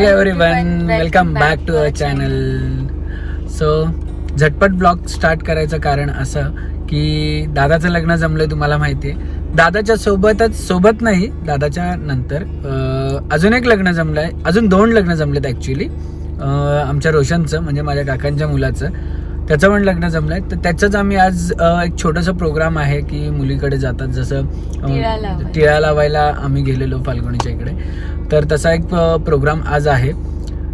Hello everyone welcome back to a channel so झटपट blog start करायचं कारण असं की दादाचं लग्न जमलंय तुम्हाला माहिती आहे दादाच्या सोबतच सोबत नाही दादाच्या नंतर अजून एक लग्न जमलंय. अजून दोन लग्न जमलेत ॲक्च्युली आमच्या रोशनचं म्हणजे माझ्या काकांच्या मुलाचं. त्याचं पण लग्न जमलंय. तर त्याचंच आम्ही आज एक छोटंसं प्रोग्राम आहे की मुलीकडे जातात जसं टिळा लावायला. आम्ही गेलेलो फाल्गुनीच्या इकडे. तर तसा एक प्रोग्राम आज आहे.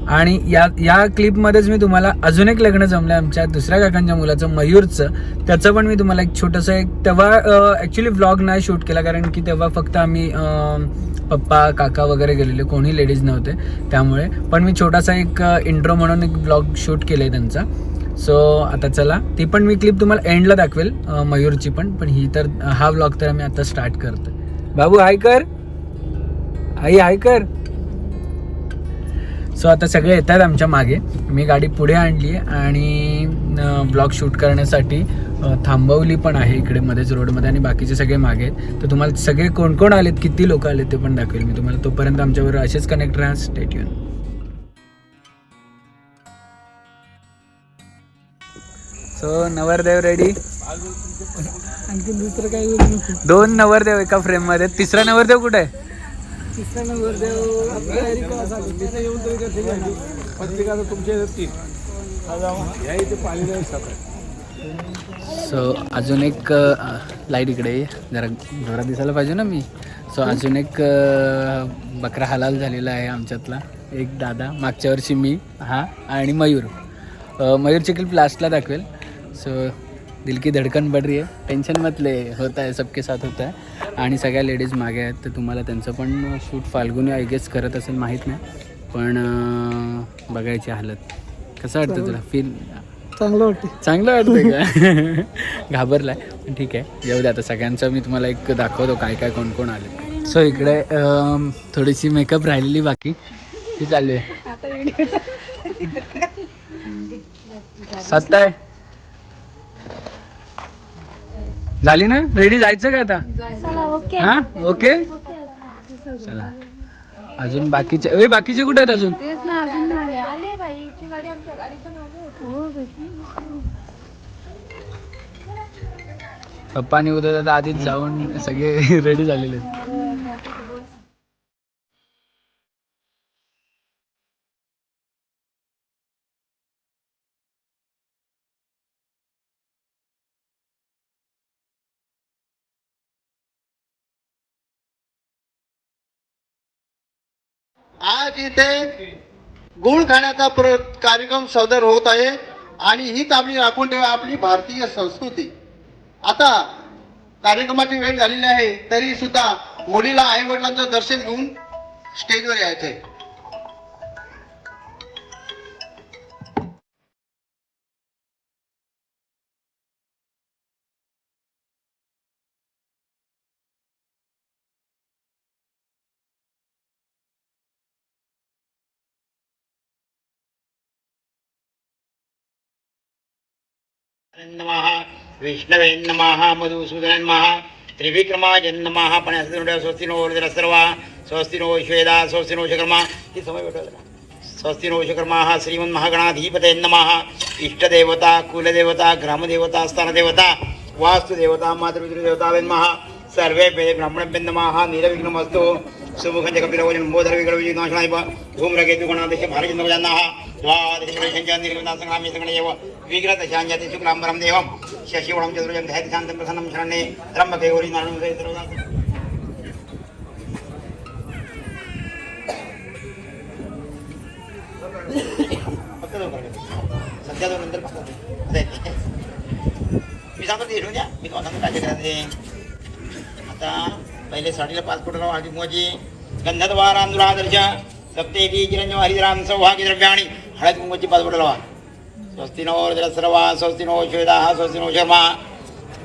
आणि या या क्लिपमध्येच मी तुम्हाला अजून एक लग्न जमलं आमच्या दुसऱ्या काकांच्या मुलाचं मयूरचं. त्याचं पण मी तुम्हाला एक छोटंसं एक तेव्हा ॲक्च्युली व्लॉग नाही शूट केला कारण की तेव्हा फक्त आम्ही पप्पा काका वगैरे गेलेले. कोणी लेडीज नव्हते त्यामुळे. पण मी छोटासा एक इंट्रो म्हणून एक ब्लॉग शूट केलं आहे त्यांचा. सो आता चला. ती पण मी क्लिप तुम्हाला एंडला दाखवेल मयूरची पण. पण ही तर हा व्लॉग तर आम्ही आता स्टार्ट करतो बाबू हाय कर. आई हाय कर. सो आता सगळे येतात आमच्या मागे. मी गाडी पुढे आणली आणि ब्लॉग शूट करण्यासाठी थांबवली पण आहे इकडे मध्येच रोडमध्ये आणि बाकीचे सगळे मागे आहेत. तर तुम्हाला सगळे कोण कोण आलेत किती लोक आलेत ते पण दाखवेल मी तुम्हाला. तोपर्यंत आमच्यावर असेच कनेक्ट राहा. स्टेट येऊन सो नवरदेव रेडी आणखी दुसरं काही नको दोन नवरदेव एका फ्रेममध्ये. तिसरा नवरदेव कुठे? आहे तिसरा नंबर देव आपल्या घरी का असा? तिथे येऊन तरी का ठीक आहे? पत्रिका तर तुमच्या येतील या इथे पाणी नाही सकाळ सो अजून एक लाइट इकडे आहे. जरा जोरात दिसायला पाहिजे ना मी. सो अजून एक बकरा हलाल झालेला आहे आमच्यातला. एक दादा. मागच्या वर्षी मी हा आणि मयूर. मयूरची क्लिप लास्टला दाखवेल. सो दिल की धडकन बढ़ रही आहे टेन्शन मतले होत आहे सबके साथ होत आहे आणि सगळ्या लेडीज मागे आहेत तर तुम्हाला त्यांचं पण शूट फाल्गुनी आय गेस करत असेल माहीत नाही. पण बघायची हालत. कसं वाटतं तुला? फील चांगलं वाटते चांगलं वाटतंय का? घाबरलाय. पण ठीक आहे. येऊ दे आता. सगळ्यांचं मी तुम्हाला एक दाखवतो काय काय कोण कोण आले. सो इकडे थोडीशी मेकअप राहिलेली बाकी. ती चालू आहे. सत्ता आहे. झाली ना? रेडी जायचं का आता? हा? ओके? चला. अजून बाकीचे ए बाकीचे कुठे आहेत अजून? पप्पानी उद्या दादा आधीच जाऊन सगळे रेडी झालेले आहेत. आज इथे गुळ खाण्याचा प्र कार्यक्रम सदर होत आहे आणि हीच आपली राखून ठेवा आपली भारतीय संस्कृती. आता कार्यक्रमाची वेळ झालेली आहे तरी सुद्धा मुलीला आई वडिलांचं दर्शन घेऊन स्टेजवर यायचंय. ನಮಃ ವಿಷ್ಣವೇ ನಮಃ ಮಧುಸೂದನ ನಮಃ ತ್ರಿವಿಕ್ರಮಾಯ ನಮಃ ಪಣಸುಡ ಸ್ವಸ್ತಿನೋ ವರದರ ಸರ್ವ ಸ್ವಸ್ತಿನೋ ಶ್ವೇದ ಸ್ವಸ್ತಿನೋ ಶಕರ್ಮ ಈ ಸಮಯ ಬಿಟ್ಟೋದ್ರ ಸ್ವಸ್ತಿನೋ ಶಕರ್ಮ ಶ್ರೀಮನ್ ಮಹಾಗಣಾಧಿಪತೆ ನಮಃ ಇಷ್ಟದೇವತಾ ಕುಲದೇವತಾ ಗ್ರಾಮದೇವತಾ ಸ್ಥಾನದೇವತಾ ವಾಸ್ತುದೇವತಾ ಮಾತೃಪಿತೃದೇವತಾ ವೆನ್ಮಃ ಸರ್ವೇ ಬ್ರಾಹ್ಮಣಭ್ಯ ನಮಃ ನೀರವಿಘ್ನಮಸ್ತು ब्राह्मणभ्य नमः नीलविघ्नमस्तु सुमुखं च कपिलवचनं बोधर विघ्नविघ्नाशनाय भूम्रकेतु गणादेश भारतजन्मजन्नाः द्वादशप्रवेशञ्च निर्विघ्नासङ्ग्रामे सङ्गणेव विघ्नदशाञ्जति शुक्लाम्बरं देवं. शशिवणं चतुर्जं ध्याति शान्तं प्रसन्नं शरण्ये त्र्यम्बके गौरी नारायणं चतुर्जन दोन शांत सध्या दोन नंतर फक्त दोन. असं आहे मी सांगतो द्या. मी आता पहिले साडीला पाच फुट लावा हळदी कुंकवाची गंधद्वारांधुरादर्श सप्तेती चिरंजीव हरिद्राम, सौभाग्य द्रव्याणी हळद कुंकवाची पाच फुट लावा स्वस्ति नो सर्वा, स्वस्ति नो श्वेदा स्वस्ति नो शर्मा।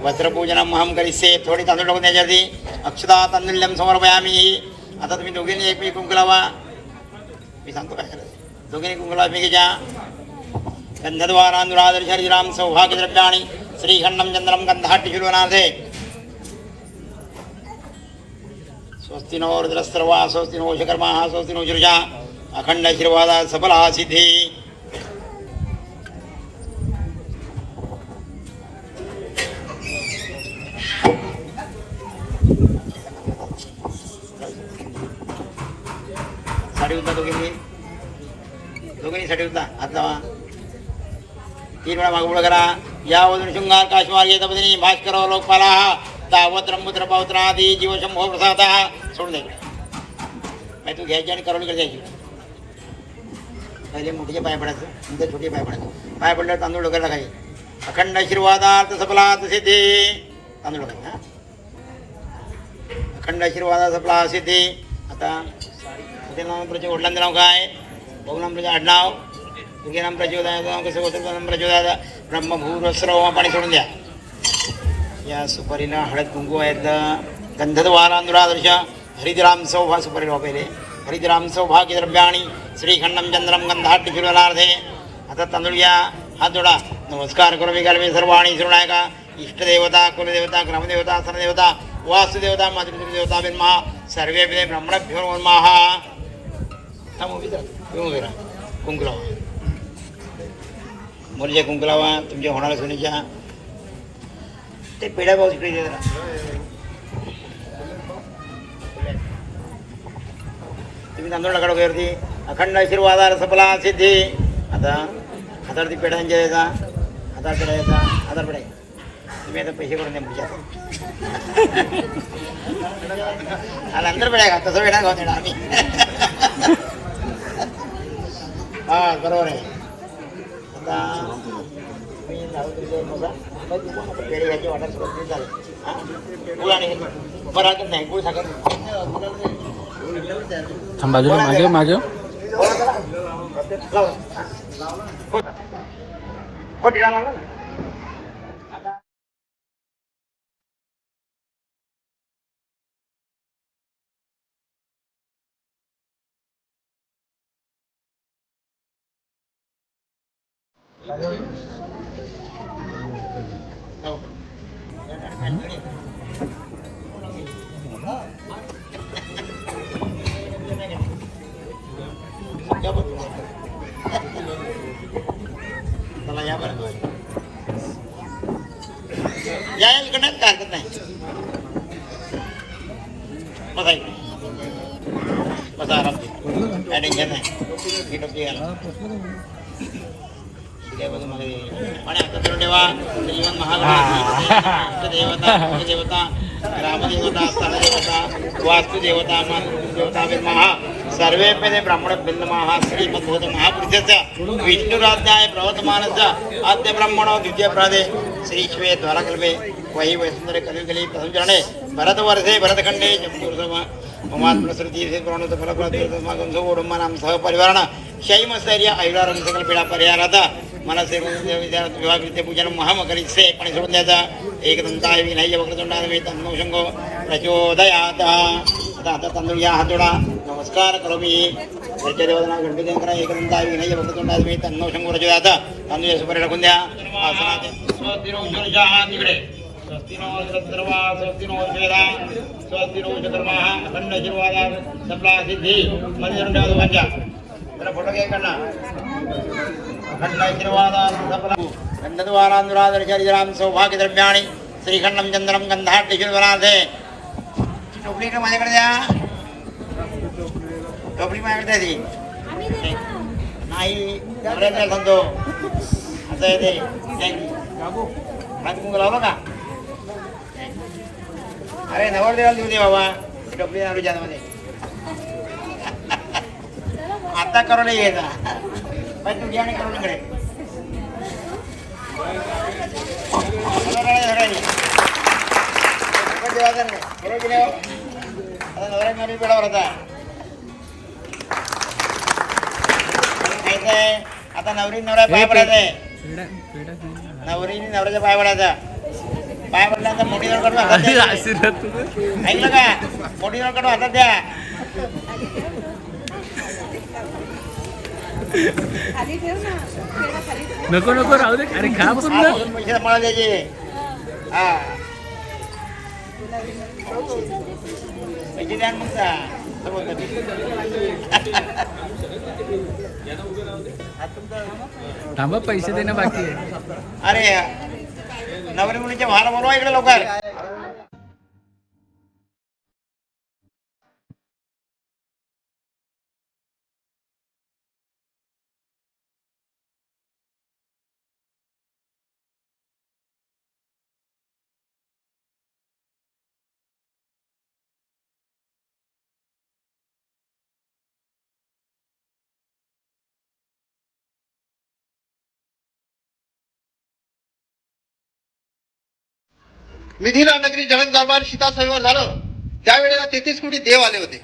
वस्त्रपूजनम अहम करिष्ये, थोडी तांदूळ टाकून अक्षता तांदूल्यम समर्पयामी। आता तुम्ही दोघींनी एकमेक कुंकू लावा मी सांगतो काय करायचं दोघींनी एकमेकीच्या गंधद्वारांधुरादर्श हरिद्राम, सौभाग्य द्रव्याणी, श्रीखंडम चंद्रम गंधाट्य शिलवनाथे स्वस्ति नो रुद्रस्रवा स्वस्ति नो शकर्मा स्वस्ति नो जुर्जा अखंड आशीर्वादा सफला सिद्धी साडी उद्या दोघींनी दोघींनी साठी उद्या हात लावा. तीन वेळा मागपुढं करा. या वजून शृंगार काश्मार येत पदनी भास्कर लोकपाला दावत रंबुद्र पावत्रादी जीवशंभो प्रसाद. सोडून द्यायची नाही तू घ्यायची आणि करवली द्यायची पहिले मोठीचे पाय पडायचं नंतर छोटे पाय पडायचं पाय पडल्यावर तांदूळ डोक्याला टाकायचे अखंड आशीर्वादार्थ तसे ते तांदूळ हा अखंड आशीर्वादा सफला असे ते आता प्रचे वडिलांचं नाव काय बहुनाम आडनाव दुर्गेनाम प्रचोदयाचं नाव कसं होतं प्रचोदयाचा ब्रह्मभूर स्रव पाणी सोडून द्या या सुपारीला हळद कुंकू आहेत गंधद्वारा अनुरादर्श हरिद्राम सौभा सुपारीला वापरले हरिद्राम सौभाग्य द्रव्याणी श्रीखंडम चंद्रम गंधाट फिरवणार्थे आता तांदूळ घ्या हात जोडा नमस्कार करो मी मी सर्व आणि नायका इष्टदेवता कुलदेवता ग्रामदेवता सनदेवता वास्तुदेवता मातृदेवता बिन्मा सर्वे ब्रह्मणभ्यो महा थांबू वगैरे कुंकुलावा। मुलीच्या कुंकुलावा तुमच्या होणाऱ्या सोनीच्या। ते पेढ्या पाऊस इकडे तुम्ही तांदूळ नका डोक्यावरती अखंड आशीर्वादार सफला सिद्धी. आता हातावरती पेढ्यांच्या द्यायचा हातात पेढा द्यायचा हातात पेढा तुम्ही आता पैसे करून द्या पुढच्या आणि नंतर पेढ्या घा तसं पेढा खाऊन आम्ही. हा बरोबर आहे. आता मी जाऊ तुमच्या पेढे घ्यायची वाटत सुरुवात झाली. गुळ आणि बरं नाही गुळ साखर. थांब बाजूला मागे मागे खोटी राहणार देवता सर्वदेवता वास्तुदेवता मानदेवता महा सर्वे पेदे श्रीमद्भूत महापुरुषस्य विष्णुराध्याय प्रवर्तमानस्य आद्य ब्रह्मणो श्रीश्वे प्रादे द्वारकल्पे वै वैसुन्दरे कलिगली प्रथम चरणे भरतवर्षे भरतखण्डे जम्बूर्सम ममात् प्रसृती प्रणोत सहपरिवारण शैमस्थैर्य ऐरारं सकल पीडा परिहारात मला से विवाह पूजन महामकरित्से पाणी सोडून द्यायचा एकदंताय विनय्य वक्रतुंडाय मे तन्नो शंको प्रचोदयात। आता आता तांदूळ या हात नमस्कार करो मी घरच्या देवाला गणपती करा तन्नो प्रचोदयात। तांदूळ या सुपारी टाकून द्या आसनात स्वस्तिनो स्वस्तिनो स्वस्तिनो वेदा स्वस्तिनो अखंड सिद्धी मंदिर फोटो घ्या गंधद्वारानुरादर्शरिजराम सौभाग्य द्रव्याणी श्रीखंडम चंद्रम गंधाट टिशुर्वनाथे टोपली इकडे माझ्याकडे द्या टोपली माझ्याकडे द्या ती नाही बऱ्याच सांगतो असं आहे ते कुंकू लावलं का अरे नवरदेवाला देऊ दे बाबा टोपली नारू मध्ये आता करोले यायचा पण तू घ्या आणि करोलीकडे आता नवऱ्या नवरी पेडावर खायचंय. आता नवरी नवऱ्या पाय पडायचंय. नवरीने नवऱ्याच्या पाय पडायचा. पाय पडल्यानंतर मोठी नवर कडून हातात. ऐकलं का? मोठी नवर कडून हातात द्या खाली ठेव ना पेढा खाली ठेव नको नको राहू दे. अरे खा पूर्ण. हातातून पैसे मला द्यायचे हा. पैसे द्या ना मग जा. सर्व कधी थांबा पैसे देणं बाकी आहे. अरे नवरी मुलीच्या भाला बोलवा इकडे लवकर. मिथिला नगरी जगत दरबार सीता संयोग झालं. त्यावेळेला तेहतीस कोटी देव आले होते.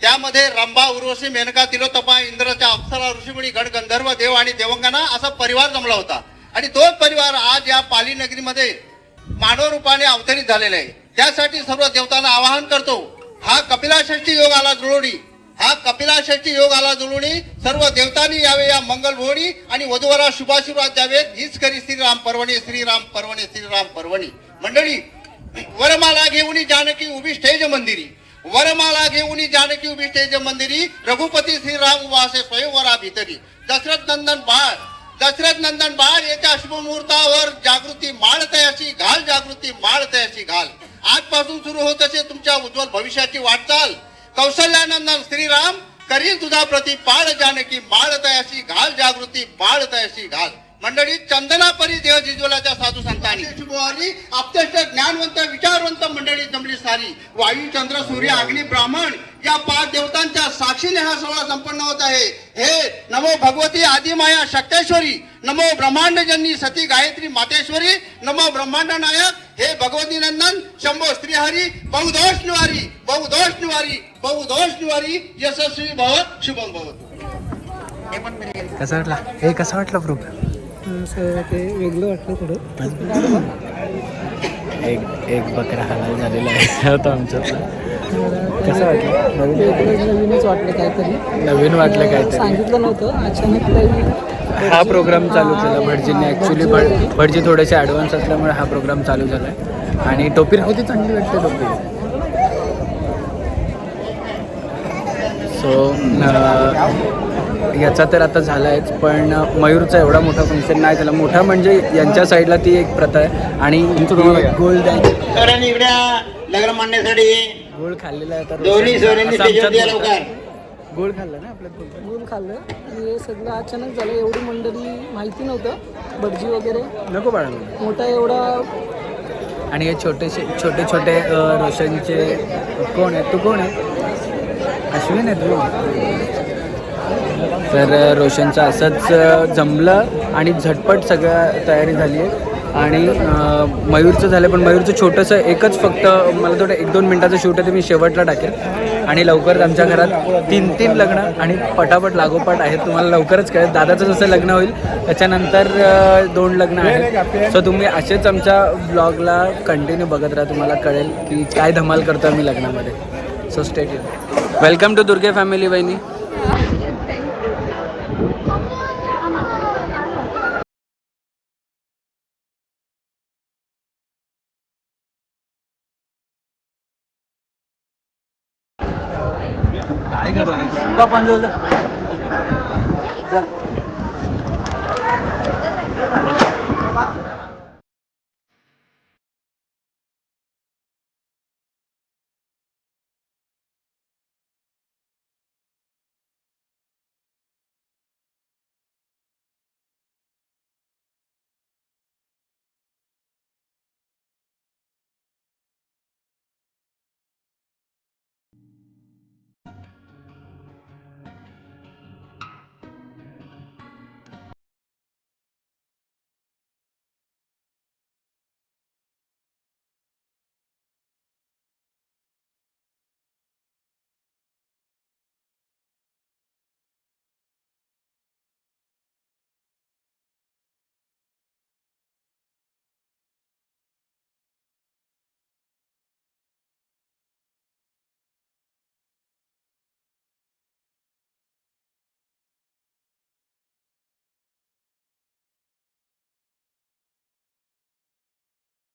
त्यामध्ये रंभा उर्वशी मेनका तिलोतपा इंद्रच्या अप्सरा ऋषीमुळी गण गंधर्व देव आणि देवंगाना असा परिवार जमला होता. आणि तोच परिवार आज या पाली नगरीमध्ये मानव रूपाने अवतरित झालेला आहे. त्यासाठी सर्व देवतांना आवाहन करतो हा कपिलाषष्ठी योग आला जुळवणी. हा कपिलाषष्ठी योग आला जुळवणी. सर्व देवतांनी यावे या मंगल भोवणी आणि वधूवरा शुभाशीर्वाद द्यावेत. हीच करी श्रीराम पर्वणी श्रीराम पर्वणी श्रीराम पर्वणी मंडळी वरमाला घेऊन जानकी उभी स्टेज मंदिरी. वरमाला घेऊन जानकी उभी स्टेज मंदिरी. रघुपती श्रीराम वासे स्वयंवरा भीतरी. दशरथ नंदन बाळ. दशरथ नंदन बाळ येत्या शुभमुहूर्तावर जागृती माळतयाशी घाल जागृती माळतयाशी घाल. आजपासून सुरू होत असे तुमच्या उज्ज्वल भविष्याची वाटचाल. कौशल्यानंदन श्रीराम करील तुझा प्रति पाळ जानकी माळ तयाशी घाल जागृती माळ तयाशी घाल. मंडळी चंदनापरी देव जिजवलाच्या साधू संतांनी. शुभवारी अत्यंत ज्ञानवंत विचारवंत मंडळी जमली सारी. वायू चंद्र सूर्य अग्नी ब्राह्मण या पाच देवतांच्या साक्षीने हा सोहळा संपन्न होत आहे. हे नमो भगवती आदिमाया शक्तेश्वरी नमो ब्रह्मांड जननी सती गायत्री मातेश्वरी नमो ब्रह्मांड नायक हे भगवती नंदन शंभो श्रीहरी बहुदोष निवारी बहुदोष निवारी बहुदोष निवारी यशस्वी भव शुभम भवत कसा वाटला? हे कसा वाटला प्रोग्राम ते वेगळं वाटलं थोडं. एक एक बकरा हलाल झालेला आहे होता आमचं कसं वाटलं? नवीन नवीनच वाटलं काहीतरी. नवीन वाटलं काहीतरी. सांगितलं नव्हतं. अचानक हा प्रोग्राम चालू केला भटजींनी. ॲक्च्युली भट भटजी थोडेसे ॲडव्हान्स असल्यामुळे हा प्रोग्राम चालू झाला आहे आणि टोपी दे चांगली वाटते टोपी. सो याचा तर आता झाला आहेच पण मयूरचा एवढा मोठा फंक्शन नाही झाला. मोठा म्हणजे यांच्या साईडला ती एक प्रथा आहे. आणि गोल्ड तर इकडे लग्न मांडण्यासाठी गोळ खाल्लेला आहे. गोळ खाल्ला ना आपल्या गुल खाल्लं. आणि हे सगळं अचानक झालं एवढी मंडळी माहिती नव्हतं. भटजी वगैरे. नको बाळा मोठा एवढा आणि हे छोटेसे छोटे छोटे रोशनचे कोण आहे तू कोण आहे? अश्विन आहे तू? तर रोशनचं असंच जमलं आणि झटपट सगळं तयारी झाली आहे. आणि मयूरचं झालं पण मयूरचं छोटंसं एकच फक्त मला थोडं एक दोन मिनटाचं शूट आहे ते मी शेवटला टाकेल. आणि लवकरच आमच्या घरात तीन तीन लग्न आणि पटापट लागोपाठ आहेत. तुम्हाला लवकरच कळेल. दादाचं जसं लग्न होईल त्याच्यानंतर दोन लग्न आहेत. सो तुम्ही असेच आमच्या ब्लॉगला कंटिन्यू बघत राहा. तुम्हाला कळेल की काय धमाल करतो आम्ही लग्नामध्ये. So state welcome to Durge family बहिणी Apaan.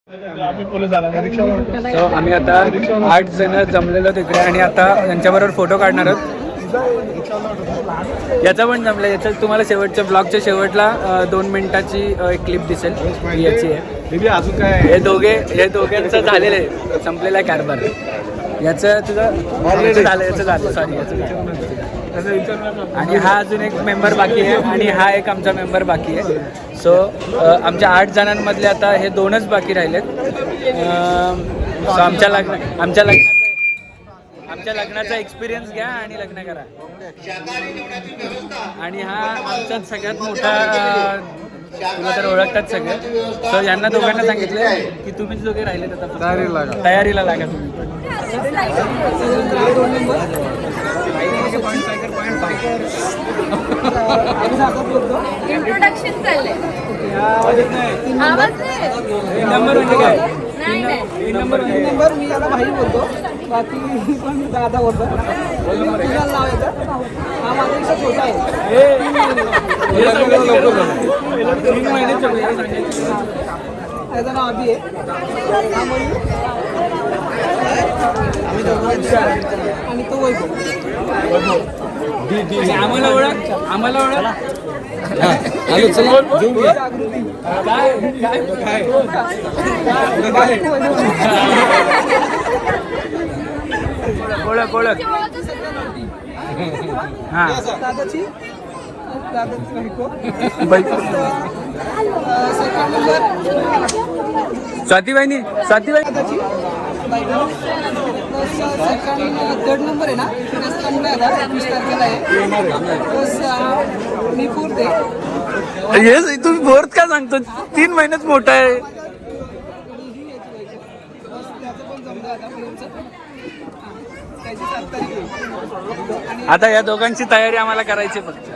सो आम्ही आता आठ जण जमलेलो तिकडे आणि आता यांच्याबरोबर फोटो काढणार आहोत. याचा पण जमलं. याच्या तुम्हाला शेवटच्या ब्लॉगच्या शेवटला दोन मिनिटाची एक क्लिप दिसेल. याची आहे. अजून काय हे दोघे हे दोघांचं झालेलं आहे. संपलेला आहे कारभार. याचं तुझं याचं झालं याचं झालं. सॉरी याचं. आणि हा अजून एक मेंबर बाकी आहे आणि हा एक आमचा मेंबर बाकी आहे. सो आमच्या आठ जणांमधले आता हे दोनच बाकी राहिलेत. सो आमच्या लग्न आमच्या लग्नाचा आमच्या लग्नाचा एक्सपिरियन्स घ्या आणि लग्न करा. आणि हा आमच्यात सगळ्यात मोठा तुला तर ओळखतात सगळे. सो यांना दोघांना सांगितलं की तुम्हीच दोघे राहिलेत आता फक्त. तयारीला लागा. तुम्ही. इंट्रोडक्शन चाललंय. आवाज नाही नंबर म्हणजे काय? नाही नाही. तीन नंबर म्हणजे? नंबर मी याला भाई बोलतो. बाकी पण दादा बोलतो. तुझा नाव येतं. हा माझ्यापेक्षा छोटा आहे. हे हे. तीन महिने चुकले, हे सांगायचं. त्याचं नाव अभि आहे. हा आणि तो वैभव. आम्हाला ओळख आम्हाला ओळख. काय काय? काय? ओळख ओळख. हा. दादाची दादाची बायको. बायको. सेकंड नंबर स्वाती बहिणी स्वाती बहिणी दादाची बायको. प्लस सेकंड थर्ड नंबर आहे ना? फिनास चांगला आहे आता एकवीस तारखेला आहे. प्लस uh, मी फोर्थ आहे येस तुम्ही फोर्थ का सांगतो? तीन महिन्यात मोठा आहे. आता या दोघांची तयारी आम्हाला करायची फक्त.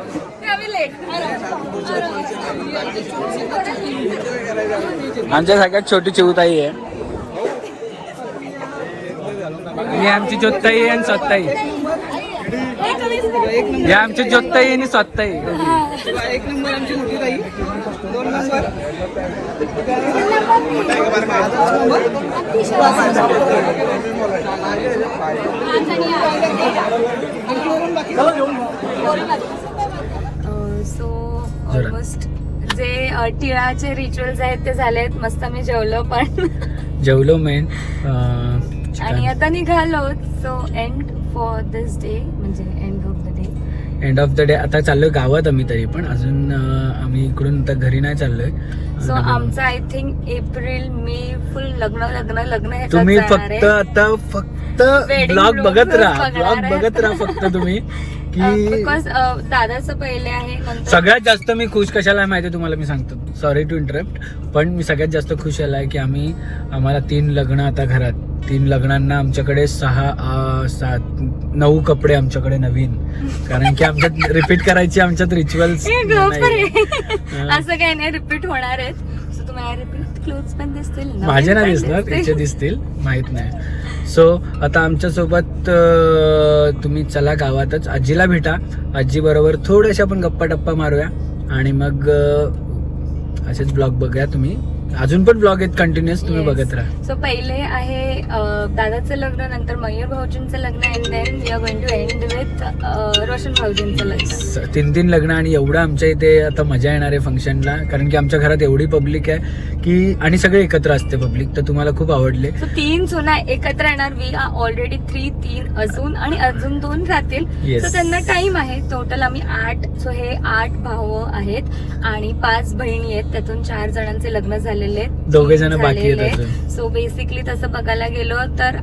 आमच्या सगळ्यात छोटी चिवताई आहे. ही आमची ज्योताई आहे आणि नंबर ही आमची ज्योताई आणि स्वतःई एक नंबर आमची मोठी ताई. दोन नंबर. सो ऑलमोस्ट जे टिळाचे रिच्युअल्स आहेत ते झाले आहेत मस्त मी जेवलो पण. जेवलो मेन आणि आता निघालो so end for this day म्हणजे end of the day end of the day आता चाललोय गावात आम्ही तरी पण. अजून आम्ही इकडून आता घरी नाही चाललोय. सो आमचं I think April May full लग्न लग्न लग्न तुम्ही फक्त. आता फक्त ब्लॉग बघत राहा. ब्लॉग. बघत राहा फक्त तुम्ही. की बिकॉज दादाचं पहिले आहे सगळ्यात जास्त मी खुश कशाला आहे माहिती तुम्हाला? मी सांगतो. सॉरी टू इंटरप्ट पण मी सगळ्यात जास्त खुश याला आहे की आम्ही आम्हाला तीन लग्न आता घरात. तीन लग्नांना आमच्याकडे सहा आ, सात नऊ कपडे आमच्याकडे नवीन. कारण की आमच्यात रिपीट करायची आमच्यात रिच्युअल्स हे गप्प रे. असं काही नाही रिपीट होणार आहेत. सो तुम्हाला रिपीट क्लोथ पण दिसतील नवीन माझे नाही पण दिसणार दिसतील. तिचे दिसतील माहीत नाही. सो आता आमच्यासोबत अं, तुम्ही चला गावातच. आजीला भेटा. आजी बरोबर थोड्याशा आपण गप्पा टप्पा मारूया. आणि मग असेच ब्लॉग बघूया तुम्ही. अजून पण ब्लॉग आहेत कंटिन्युअस तुम्ही. बघत राहा. सो पहिले आहे दादाचं लग्न नंतर मयूर भाऊजींचं लग्न and then we are going to end with Roshan भाऊजींचं लग्न. तीन तीन लग्न आणि एवढं आमच्या इथे आता मजा येणार आहे फंक्शनला कारण की आमच्या घरात एवढी पब्लिक आहे की आणि सगळे एकत्र असते पब्लिक तर तुम्हाला खूप आवडले. सो तीन सुना एकत्र येणार. वी आर ऑलरेडी थ्री तीन अजून आणि अजून दोन राहतील. सो त्यांना टाइम आहे. टोटल आम्ही आठ सो हे आठ भाऊ आहेत. आणि पाच बहिणी आहेत. त्यातून चार जणांचे लग्न झालेले दोघे जण बाकी आहेत. सो बेसिकली तसं बघायला गेलो तर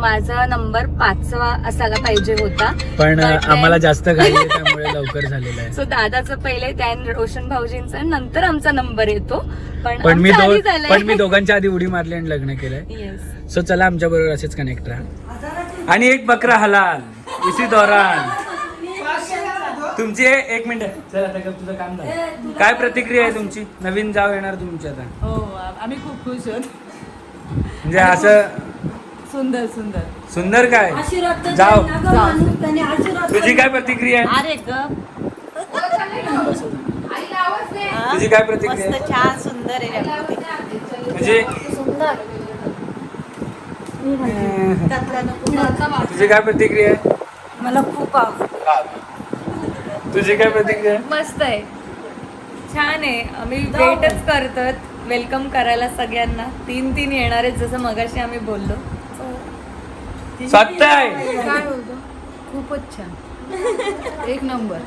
माझा नंबर पाचवा असायला पाहिजे होता. पण आम्हाला जास्त त्यामुळे लवकर झालेलं आहे. सो दादाचं पहिले त्यान रोशन भाऊजींचा नंतर आमचा नंबर येतो. पण मी. पण मी दोघांच्या आधी उडी मारली आणि लग्न केलंय. सो चला आमच्या बरोबर असेच कनेक्ट राहा. आणि एक बकरा हलाल. इसी दौरान. तुमची एक मिनिट. चला आता गप तुझं काम झालं. काय प्रतिक्रिया आहे तुमची? नवीन जाव येणार तुमची आता. हो आम्ही खूप खुश आहोत. म्हणजे असं सुंदर सुंदर. सुंदर काय? जाव. जाऊ. तुझी काय प्रतिक्रिया आहे? अरे ग. तुझी काय प्रतिक्रिया आहे? मस्त छान सुंदर आहे म्हणजे तुझी काय प्रतिक्रिया आहे? मला खूप आवडतं. तुझी काय प्रतिक्रिया आहे? मस्त आहे. छान आहे. आम्ही वेटच करतात वेलकम करायला सगळ्यांना. तीन तीन येणार आहेत जसं मगाशी आम्ही बोललो. सत्य आहे. काय बोलतो? खूपच छान. एक नंबर.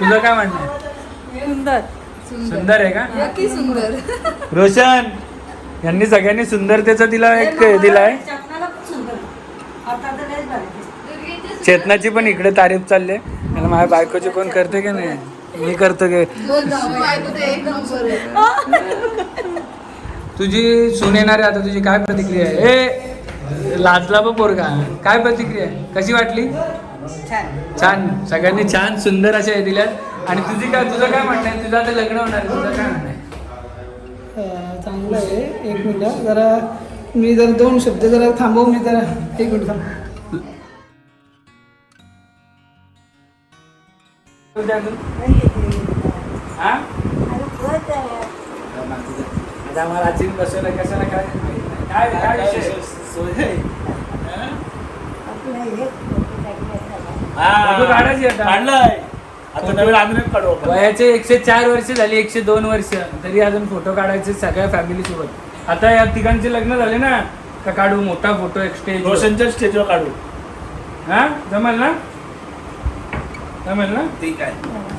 तुझं काय म्हणणं आहे? सुंदर. सुंदर आहे का? किती सुंदर. रोशन यांनी सगळ्यांनी सुंदरतेचा तिला एक दिलाय. चेतनाची पण इकडे तारीफ चालली आहे. आणि माझ्या बायकोची कोण करते की नाही? मी करतो की तुझी सून येणार आता तुझी काय प्रतिक्रिया आहे? ए लाजला पोरगा. काय प्रतिक्रिया कशी वाटली? छान. सगळ्यांनी छान सुंदर अशा हे दिल्यात. आणि तुझी काय तुझं काय म्हणणं आहे? तुझं आता लग्न होणार आहे. तुझं काय म्हणणं आहे? चांगलं आहे. एक मिनिट जरा मी जर दोन शब्द जरा थांबव मी जरा एक मिनिट थांब. आता आम्हाला आजी बसवलं कशाला काय? विषय? वयाचे एकशे चार वर्ष झाली एकशे दोन वर्ष. तरी अजून फोटो काढायचे सगळ्या फॅमिली सोबत. आता या तिघांचे लग्न झाले ना का काढू मोठा फोटो एक स्टेज रोशनच्या स्टेजवर काढू. हा? जमल ना? जमल ना ठीक आहे